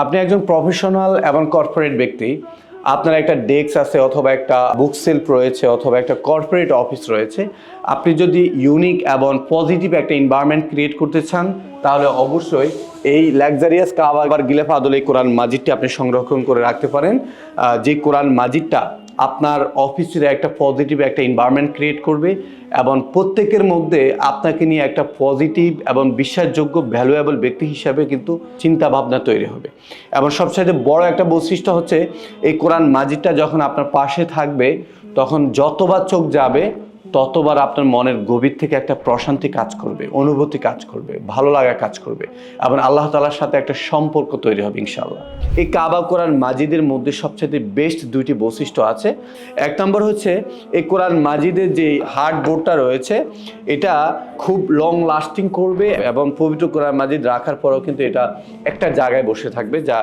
আপনি একজন প্রফেশনাল এবং কর্পোরেট ব্যক্তি, আপনার একটা ডেস্ক আছে অথবা একটা বুক সেলফ রয়েছে অথবা একটা কর্পোরেট অফিস রয়েছে, আপনি যদি ইউনিক এবং পজিটিভ একটা এনভায়রনমেন্ট ক্রিয়েট করতে চান, তাহলে অবশ্যই এই লাক্সারিয়াস কাবা গিলেফা আদল কোরআন মাজিদটি আপনি সংরক্ষণ করে রাখতে পারেন। যে কোরআন মাজিদটা আপনার অফিসের একটা পজিটিভ একটা এনভায়রনমেন্ট ক্রিয়েট করবে এবং প্রত্যেকের মধ্যে আপনাকে নিয়ে একটা পজিটিভ এবং বিশ্বাসযোগ্য ভ্যালুয়েবল ব্যক্তি হিসাবে কিন্তু চিন্তা ভাবনা তৈরি হবে। এবং সবচাইতে বড় একটা বৈশিষ্ট্য হচ্ছে এই কোরআন মাজিদটা যখন আপনার পাশে থাকবে, তখন যতবার চোখ যাবে ততবার আপনার মনের গভীর থেকে একটা প্রশান্তি কাজ করবে, অনুভূতি কাজ করবে, ভালো লাগা কাজ করবে। এবং আল্লাহ তালার সাথে একটা সম্পর্ক তৈরি হবে, ইনশাআল্লাহ। এই কাবা কোরআন মাজিদের মধ্যে সবচেয়ে বেস্ট দুইটি বৈশিষ্ট্য আছে। এক নম্বর হচ্ছে, এই কোরআন মাজিদের যে হার্ড বোর্ডটা রয়েছে, এটা খুব লং লাস্টিং করবে এবং পবিত্র কোরআন মাজিদ রাখার পরেও কিন্তু এটা একটা জায়গায় বসে থাকবে, যা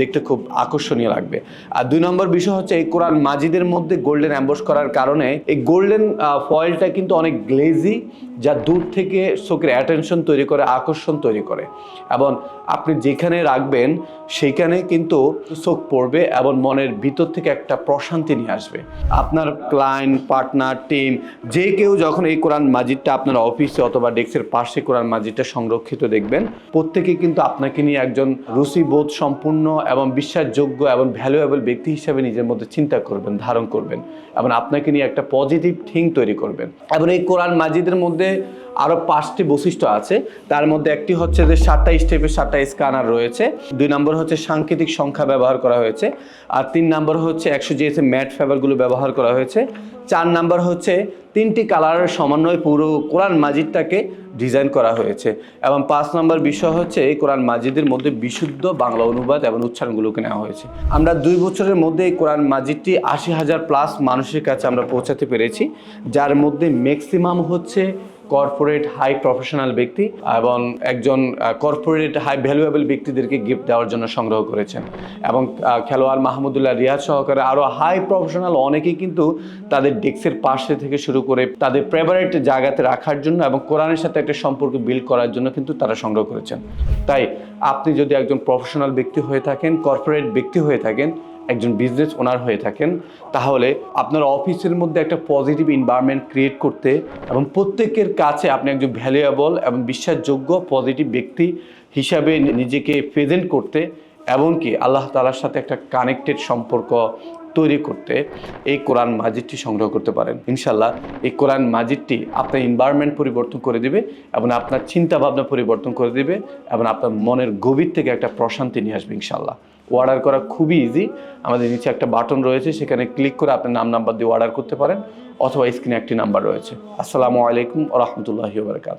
দেখতে খুব আকর্ষণীয় লাগবে। আর দুই নম্বর বিষয় হচ্ছে, এই কোরআন মাজিদের মধ্যে গোল্ডেন অ্যাম্বস করার কারণে এই গোল্ডেন ফয়েলটা কিন্তু অনেক গ্লেজি যা দূর থেকে চোখের অ্যাটেনশন তৈরি করে, আকর্ষণ তৈরি করে। এবং আপনি যেখানে রাখবেন সেইখানে কিন্তু চোখ পড়বে এবং মনের ভিতর থেকে একটা প্রশান্তি নিয়ে আসবে। আপনার ক্লায়েন্ট পার্টনার টিম যে কেউ যখন এই কোরআন মাজিদটা আপনার অফিসে অথবা ডেস্কের পাশে কোরআন মাজিদটা সংরক্ষিত দেখবেন, প্রত্যেকে কিন্তু আপনাকে নিয়ে একজন রুচিবোধ সম্পূর্ণ এবং বিশ্বাসযোগ্য এবং ভ্যালুয়েবল ব্যক্তি হিসাবে নিজের মধ্যে চিন্তা করবেন, ধারণ করবেন। এবং আপনাকে নিয়ে একটা পজিটিভ থিং তৈরি করবেন। এবং এই কোরআন মাজিদের মধ্যে আরও পাঁচটি বৈশিষ্ট্য আছে। তার মধ্যে একটি হচ্ছে যে সাতটা স্টেপের সাতটা স্ক্যানার রয়েছে। দুই নম্বর হচ্ছে সাংকেতিক সংখ্যা ব্যবহার করা হয়েছে। আর তিন নম্বর হচ্ছে একশো যে ম্যাট ফেভারগুলো ব্যবহার করা হয়েছে। চার নাম্বার হচ্ছে তিনটি কালারের সমন্বয়ে পুরো কোরআন মাজিদটাকে ডিজাইন করা হয়েছে। এবং পাঁচ নম্বর বিষয় হচ্ছে এই কোরআন মাজিদের মধ্যে বিশুদ্ধ বাংলা অনুবাদ এবং উচ্চারণগুলোকে নেওয়া হয়েছে। আমরা দুই বছরের মধ্যে এই কোরআন মাজিদটি আশি হাজার প্লাস মানুষের কাছে আমরা পৌঁছাতে পেরেছি, যার মধ্যে ম্যাক্সিমাম হচ্ছে কর্পোরেট হাই প্রফেশনাল ব্যক্তি এবং একজন কর্পোরেট হাই ভ্যালুয়েবল ব্যক্তিদেরকে গিফট দেওয়ার জন্য সংগ্রহ করেছেন। এবং খেলোয়াড় মাহমুদুল্লাহ রিয়াজ সহকারে আরও হাই প্রফেশনাল অনেকেই কিন্তু তাদের ডেস্কের পাশে থেকে শুরু করে তাদের ফেভারিট জায়গাতে রাখার জন্য এবং কোরআনের সাথে একটা সম্পর্ক বিল্ড করার জন্য কিন্তু তারা সংগ্রহ করেছেন। তাই আপনি যদি একজন প্রফেশনাল ব্যক্তি হয়ে থাকেন কর্পোরেট ব্যক্তি হয়ে থাকেন একজন বিজনেস ওনার হয়ে থাকেন, তাহলে আপনার অফিসের মধ্যে একটা পজিটিভ এনভায়রনমেন্ট ক্রিয়েট করতে এবং প্রত্যেকের কাছে আপনি একজন ভ্যালুয়েবল এবং বিশ্বাসযোগ্য পজিটিভ ব্যক্তি হিসাবে নিজেকে প্রেজেন্ট করতে এমনকি আল্লাহ তালার সাথে একটা কানেক্টেড সম্পর্ক তৈরি করতে এই কোরআন মাজিদটি সংগ্রহ করতে পারেন। ইনশাল্লাহ এই কোরআন মাজিদটি আপনার এনভায়রনমেন্ট পরিবর্তন করে দিবে এবং আপনার চিন্তা ভাবনা পরিবর্তন করে দিবে এবং আপনার মনের গভীর থেকে একটা প্রশান্তি নিয়ে আসবে ইনশাল্লাহ অর্ডার করা খুবই ইজি আমাদের নিচে একটা বাটন রয়েছে, সেখানে ক্লিক করে আপনার নাম নাম্বার দিয়ে অর্ডার করতে পারেন, অথবা স্ক্রিনে একটি নাম্বার রয়েছে। আসসালামু আলাইকুম রহমতুল্লাহি বারকাত